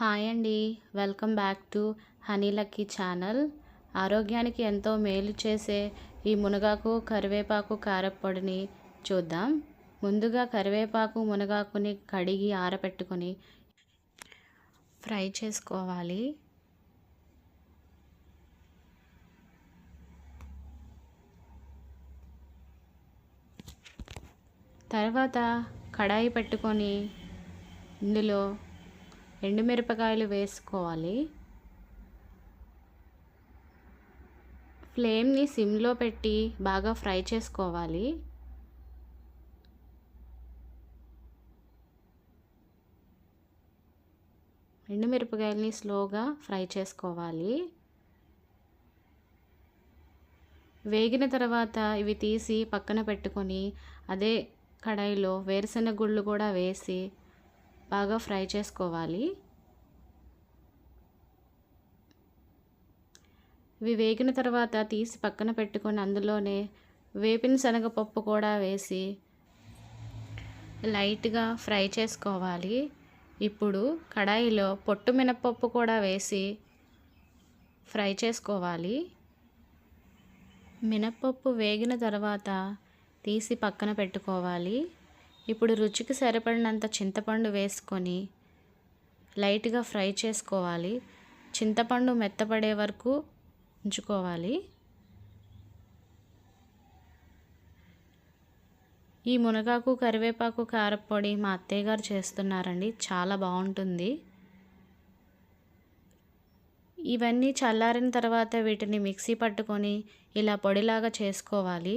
Hi అండి. Welcome back to Honey Lucky channel. ఆరోగ్యానికి ఎంతో మేలు చేసే ఈ మునగాకు కరివేపాకు కారప్పొడిని చూద్దాం. ముందుగా కరివేపాకు మునగాకుని కడిగి ఆరబెట్టుకొని ఫ్రై చేసుకోవాలి. తర్వాత కడాయి పెట్టుకొని ఇందులో ఎండుమిరపకాయలు వేసుకోవాలి. ఫ్లేమ్ని సిమ్లో పెట్టి బాగా ఫ్రై చేసుకోవాలి. ఎండుమిరపకాయలని స్లోగా ఫ్రై చేసుకోవాలి. వేగిన తర్వాత ఇవి తీసి పక్కన పెట్టుకొని అదే కడాయిలో వేరుశెనగ గుళ్ళు కూడా వేసి బాగా ఫ్రై చేసుకోవాలి. ఇవి వేగిన తర్వాత తీసి పక్కన పెట్టుకొని అందులోనే వేపిన శనగపప్పు కూడా వేసి లైట్గా ఫ్రై చేసుకోవాలి. ఇప్పుడు కడాయిలో పొట్టు మినపప్పు కూడా వేసి ఫ్రై చేసుకోవాలి. మినప్పప్పు వేగిన తర్వాత తీసి పక్కన పెట్టుకోవాలి. ఇప్పుడు రుచికి సరిపడినంత చింతపండు వేసుకొని లైట్గా ఫ్రై చేసుకోవాలి. చింతపండు మెత్తపడే వరకు ఉంచుకోవాలి. ఈ మునగాకు కరివేపాకు కారపొడి మా అత్తయ్య గారు చేస్తున్నారండి. చాలా బాగుంటుంది. ఇవన్నీ చల్లారిన తర్వాత వీటిని మిక్సీ పట్టుకొని ఇలా పొడిలాగా చేసుకోవాలి.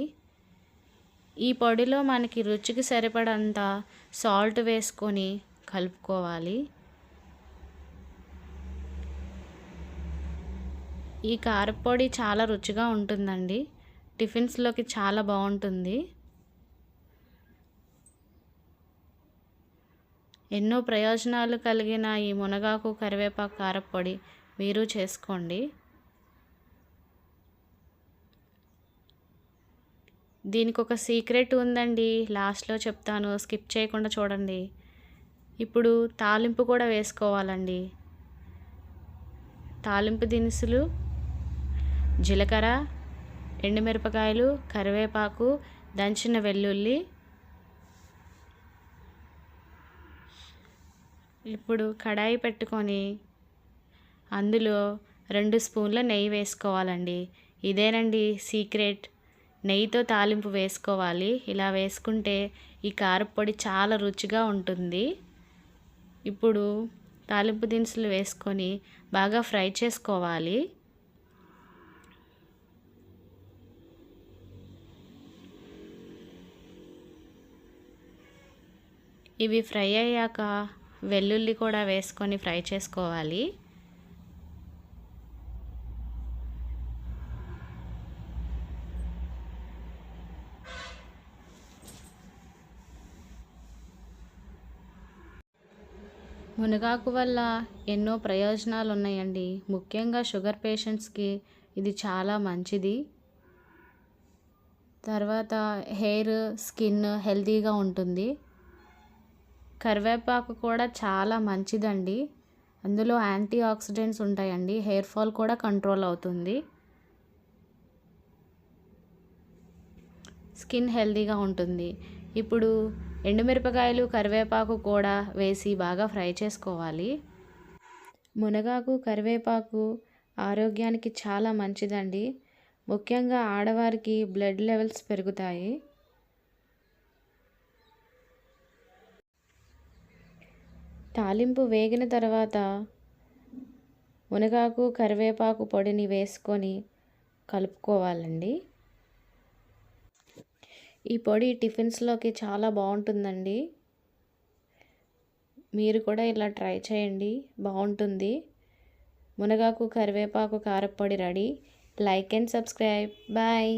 ఈ పొడిలో మనకి రుచికి సరిపడంత సాల్ట్ వేసుకొని కలుపుకోవాలి. ఈ కారపొడి చాలా రుచిగా ఉంటుందండి. టిఫిన్స్లోకి చాలా బాగుంటుంది. ఎన్నో ప్రయోజనాలు కలిగిన ఈ మునగాకు కరివేపాకు కారపొడి మీరు చేసుకోండి. దీనికి ఒక సీక్రెట్ ఉందండి. లాస్ట్లో చెప్తాను. స్కిప్ చేయకుండా చూడండి. ఇప్పుడు తాలింపు కూడా వేసుకోవాలండి. తాలింపు దినుసులు జీలకర్ర ఎండుమిరపకాయలు కరివేపాకు దంచిన వెల్లుల్లి. ఇప్పుడు కడాయి పెట్టుకొని అందులో రెండు స్పూన్ల నెయ్యి వేసుకోవాలండి. ఇదేనండి సీక్రెట్. నెయ్యితో తాలింపు వేసుకోవాలి. ఇలా వేసుకుంటే ఈ కారపొడి చాలా రుచిగా ఉంటుంది. ఇప్పుడు తాలింపు దినుసులు వేసుకొని బాగా ఫ్రై చేసుకోవాలి. ఇవి ఫ్రై అయ్యాక వెల్లుల్లి కూడా వేసుకొని ఫ్రై చేసుకోవాలి. మునగాకు వల్ల ఎన్నో ప్రయోజనాలు ఉన్నాయండి ముఖ్యంగా షుగర్ పేషెంట్స్కి ఇది చాలా మంచిది. తర్వాత హెయిర్ స్కిన్ హెల్తీగా ఉంటుంది. కరివేపాకు కూడా చాలా మంచిదండి. అందులో యాంటీ ఆక్సిడెంట్స్ ఉంటాయండి. హెయిర్ ఫాల్ కూడా కంట్రోల్ అవుతుంది. స్కిన్ హెల్తీగా ఉంటుంది. ఇప్పుడు ఎండుమిరపకాయలు కరివేపాకు కూడా వేసి బాగా ఫ్రై చేసుకోవాలి. మునగాకు కరివేపాకు ఆరోగ్యానికి చాలా మంచిదండి. ముఖ్యంగా ఆడవారికి బ్లడ్ లెవెల్స్ పెరుగుతాయి. తాలింపు వేగిన తర్వాత మునగాకు కరివేపాకు పొడిని వేసుకొని కలుపుకోవాలండి. ఈ పొడి టిఫిన్స్లోకి చాలా బాగుంటుందండి మీరు కూడా ఇలా ట్రై చేయండి. బాగుంటుంది మునగాకు కరివేపాకు కారపొడి ready. Like and subscribe. Bye.